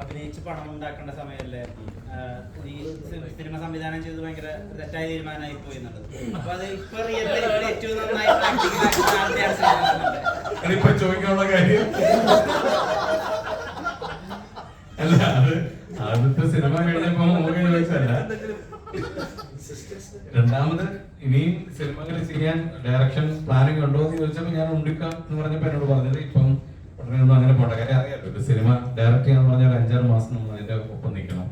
അഭിനയിച്ച് പണം ഉണ്ടാക്കേണ്ട സമയമല്ലേ? ഈ സി- സിനിമ സംവിധാനം ചെയ്ത് ഭയങ്കര തെറ്റായ തീരുമാനമായി പോയി എന്നുള്ളത്. അപ്പൊ ആദ്യത്തെ സിനിമ ചോദിച്ചല്ല രണ്ടാമത് ഇനിയും സിനിമകൾ ചെയ്യാൻ ഡയറക്ഷൻ പ്ലാനിങ് ഉണ്ടോ എന്ന് ചോദിച്ചപ്പോ ഞാൻ ഉണ്ടിക്കാം എന്ന് പറഞ്ഞപ്പോ എന്നോട് പറഞ്ഞത് ഇപ്പം ഉടനെ അങ്ങനെ പോട്ടെ കാര്യം അറിയാലോ ഒരു സിനിമ ഡയറക്റ്റ് ചെയ്യാന്ന് പറഞ്ഞാൽ അഞ്ചാറ് മാസം നമ്മൾ അതിന്റെ ഒപ്പം നിൽക്കണം.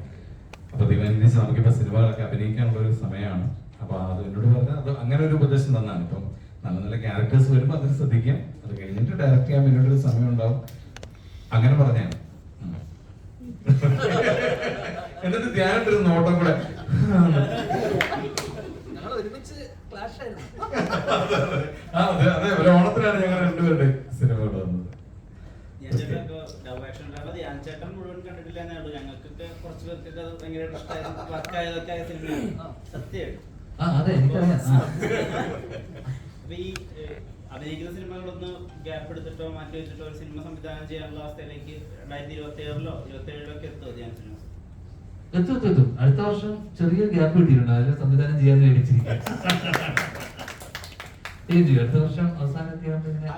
അപ്പൊ ദിവസ നമുക്കിപ്പോ സിനിമകളൊക്കെ അഭിനയിക്കാനുള്ള ഒരു സമയമാണ്. അപ്പൊ അത് എന്നോട് പറഞ്ഞാൽ അത് അങ്ങനെ ഒരു ഉപദേശം തന്നാണ്. ഇപ്പം നല്ല നല്ല ക്യാരക്ടേഴ്സ് വരുമ്പോൾ അത് ശ്രദ്ധിക്കാം. അത് കഴിഞ്ഞിട്ട് ഡയറക്റ്റ് ചെയ്യാൻ പിന്നീട് ഒരു സമയം ഉണ്ടാവും. അങ്ങനെ പറഞ്ഞാണ്. എന്നിട്ട് ധ്യാനം ഒരു നോട്ടം കൂടെ. ആ, അതെ അതെ. ഒരു ഓണത്തിനാണ് ഞങ്ങൾ രണ്ടുപേരുടെ ധ്യാൻ ചേട്ടൻ മുഴുവൻ കണ്ടിട്ടില്ല ഞങ്ങൾക്കൊക്കെ കുറച്ച് പേർക്കൊക്കെ അത് ഭയങ്കര വർക്കായതൊക്കെ ആയ സിനിമയാണ് സത്യമായിട്ട്. അപ്പൊ ഈ അഭിനയിക്കുന്ന സിനിമകളൊന്ന് ഗ്യാപ്പ് എടുത്തിട്ടോ മാറ്റി വെച്ചിട്ടോ ഒരു സിനിമ സംവിധാനം ചെയ്യാനുള്ള അവസ്ഥയിലേക്ക് രണ്ടായിരത്തി ഇരുപത്തി ഏഴിലോ ഇരുപത്തി ഏഴിലോ ഒക്കെ എത്തുമോ ധ്യാൻ സിനിമ എത്തും എത്തും എത്തും. അടുത്ത വർഷം ചെറിയ ഗ്യാപ്പ് കിട്ടിയിട്ടുണ്ട്. അതിൽ സംവിധാനം ചെയ്യാൻ മേടിച്ചിരിക്കുക ചെയ്യും അടുത്ത വർഷം അവസാനം എത്തിയാകുമ്പോ ഇങ്ങനെ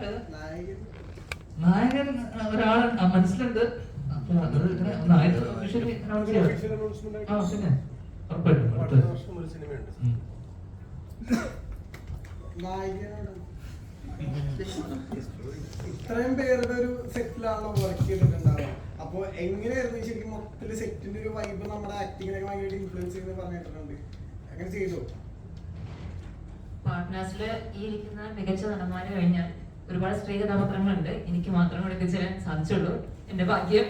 അത് നായകൻ. ഒരാൾ മനസ്സിലുണ്ട്. അപ്പൊ അത് ഇങ്ങനെ നായകൻ ഇത്രയും പേരുടെ ഒരു സെറ്റിലാണല്ലോ വർക്ക് ചെയ്തിട്ടുണ്ടാവുക? അപ്പൊ എങ്ങനെയായിരുന്നു ശരിക്കും മൊത്തത്തിൽ സെറ്റിന്റെ ഒരു വൈബ് നമ്മുടെ ആക്ടിങ്ങിനൊക്കെ ഭയങ്കരമായിട്ട് ഇൻഫ്ലുവൻസ് ചെയ്ത് പറഞ്ഞിട്ടുണ്ട്. അങ്ങനെ ചെയ്തു? പാർട്ട്നേഴ്സിൽ ഈ ഇരിക്കുന്ന മികച്ച നടന്മാര് കഴിഞ്ഞാൽ ഒരുപാട് സ്ത്രീ കഥാപാത്രങ്ങളുണ്ട്. എനിക്ക് മാത്രം കൂടെ എത്തിച്ചേരാൻ സാധിച്ചുള്ളൂ. എന്റെ ഭാഗ്യം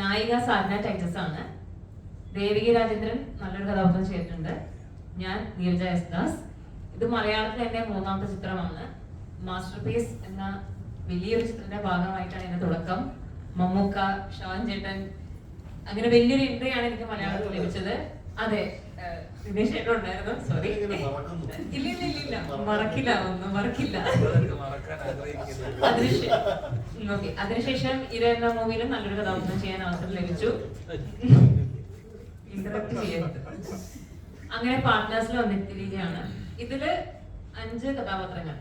നായിക സാധന ടൈറ്റസ് ആണ്. ദേവിക രാജേന്ദ്രൻ നല്ലൊരു കഥാപാത്രം ചെയ്തിട്ടുണ്ട്. ഞാൻ നീരജ എസ് ദാസ് ഇത് മലയാളത്തിലെ എന്റെ മൂന്നാമത്തെ ചിത്രമാണ്. മാസ്റ്റർ പീസ് എന്ന വലിയൊരു ചിത്രത്തിന്റെ ഭാഗമായിട്ടാണ് എന്റെ തുടക്കം. മമ്മൂക്ക ഷാൻ ചേട്ടൻ അങ്ങനെ വലിയൊരു എൻട്രി ആണ് എനിക്ക് മലയാളത്തിൽ ലഭിച്ചത്. അതെ ഏഹ്, ദിനേശ് ചേട്ടൻ ഉണ്ടായിരുന്നു. സോറി ഇല്ല ഇല്ല ഇല്ല മറക്കില്ല ഒന്നും മറക്കില്ല. അതിനുശേഷം ഓക്കെ അതിനുശേഷം ഇര എന്ന മൂവിയിലും നല്ലൊരു കഥാപാത്രം ചെയ്യാൻ അവസരം ലഭിച്ചു. ഇന്ററാക്ട് ചെയ്യരുത്. അങ്ങനെ പാർട്ട്നേഴ്സിൽ വന്നിരിക്കുകയാണ്. ഇതിൽ അഞ്ച് കഥാപാത്രങ്ങൾ.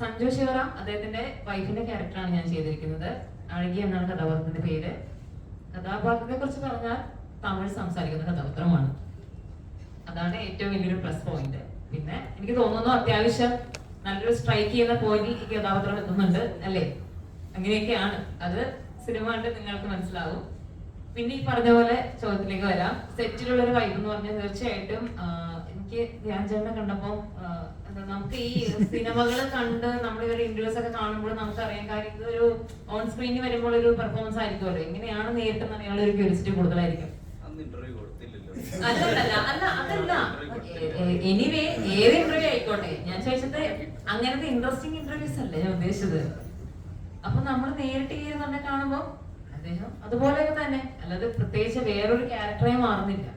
സഞ്ജു ശിവറാം അദ്ദേഹത്തിന്റെ വൈഫിന്റെ ക്യാരക്ടറാണ് ഞാൻ ചെയ്തിരിക്കുന്നത്. അഴകി എന്നാണ് കഥാപാത്രത്തിന്റെ പേര്. കഥാപാത്രത്തെ കുറിച്ച് പറഞ്ഞാൽ തമിഴ് സംസാരിക്കുന്ന കഥാപാത്രമാണ്. അതാണ് ഏറ്റവും വലിയൊരു പ്ലസ് പോയിന്റ് പിന്നെ എനിക്ക് തോന്നുന്നു അത്യാവശ്യം നല്ലൊരു സ്ട്രൈക്ക് ചെയ്യുന്ന പോയിന്റ് ഈ കഥാപാത്രം എത്തുന്നുണ്ട് അല്ലേ? അങ്ങനെയൊക്കെയാണ്. അത് സിനിമ കണ്ട് നിങ്ങൾക്ക് മനസ്സിലാവും. പിന്നെ ഈ പറഞ്ഞ പോലെ ചോദ്യത്തിലേക്ക് വരാം. സെറ്റിലുള്ള ഒരു വൈബ് എന്ന് പറഞ്ഞാൽ തീർച്ചയായിട്ടും എനിക്ക് ധ്യാൻ കണ്ടപ്പോ നമുക്ക് ഈ സിനിമകൾ കണ്ട് നമ്മൾ ഇവരുടെ ഇന്റർവ്യൂസ് ഒക്കെ കാണുമ്പോൾ നമുക്ക് അറിയാൻ കാര്യം ഇതൊരു ഓൺ സ്ക്രീനിൽ വരുമ്പോൾ ഒരു പെർഫോമൻസ് ആയിരിക്കുമല്ലോ. എങ്ങനെയാണ് നേരിട്ട് അറിയാനുള്ള ഒരു ക്യൂരിസിറ്റി കൂടുതലായിരിക്കും? അല്ലല്ല അല്ല അതല്ല. എനിവേ ഏത് ഇന്റർവ്യൂ ആയിക്കോട്ടെ. ഞാൻ ചോദിച്ചത് അങ്ങനത്തെ ഇൻട്രസ്റ്റിംഗ് ഇന്റർവ്യൂസ് അല്ലേ ഞാൻ ഉദ്ദേശിച്ചത്? അപ്പൊ നമ്മൾ നേരിട്ട് ഈ തന്നെ കാണുമ്പോ അദ്ദേഹം അതുപോലെയൊക്കെ തന്നെ. അല്ലാതെ പ്രത്യേകിച്ച് വേറൊരു ക്യാരക്ടറെ മാറുന്നില്ല.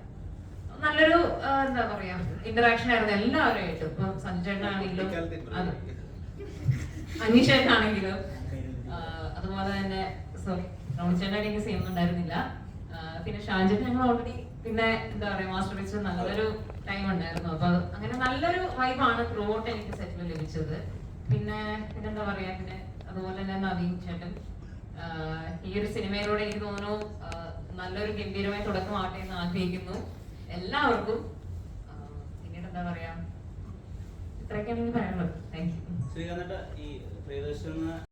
നല്ലൊരു എന്താ പറയാ ഇന്ററാക്ഷൻ ആയിരുന്നു എല്ലാവരുമായിട്ടും. ഇപ്പൊ സഞ്ജയനാണെങ്കിലും അതെ. അനീഷേട്ടാണെങ്കിലും അതുപോലെ തന്നെ സോറി റോണിച്ചേട്ടൻ എനിക്ക് സെയിം ഉണ്ടായിരുന്നില്ല പിന്നെ ഷാൻജൻ ഞങ്ങൾ ഓൾറെഡി പിന്നെ എന്താ പറയാ മാസ്റ്റർ വെച്ച് നല്ലൊരു ടൈം ഉണ്ടായിരുന്നു. അപ്പൊ അങ്ങനെ നല്ലൊരു വൈബാണ് ത്രൂ ഔട്ട് എനിക്ക് സെറ്റിൽ ലഭിച്ചത്. പിന്നെ പിന്നെന്താ പറയാ പിന്നെ അതുപോലെ തന്നെ നവീൻ ചേട്ടൻ. ഈ ഒരു സിനിമയിലൂടെ എനിക്ക് തോന്നുന്നു നല്ലൊരു ഗംഭീരമായ തുടക്കമാകട്ടെ എന്ന് ആഗ്രഹിക്കുന്നു. എല്ലാവർക്കും പിന്നീട് എന്താ പറയാ? ഇത്രയൊക്കെയാണ് പറയാനുള്ളത്. താങ്ക് യു ശ്രീകാന്ത ഈ പ്രിയദർശന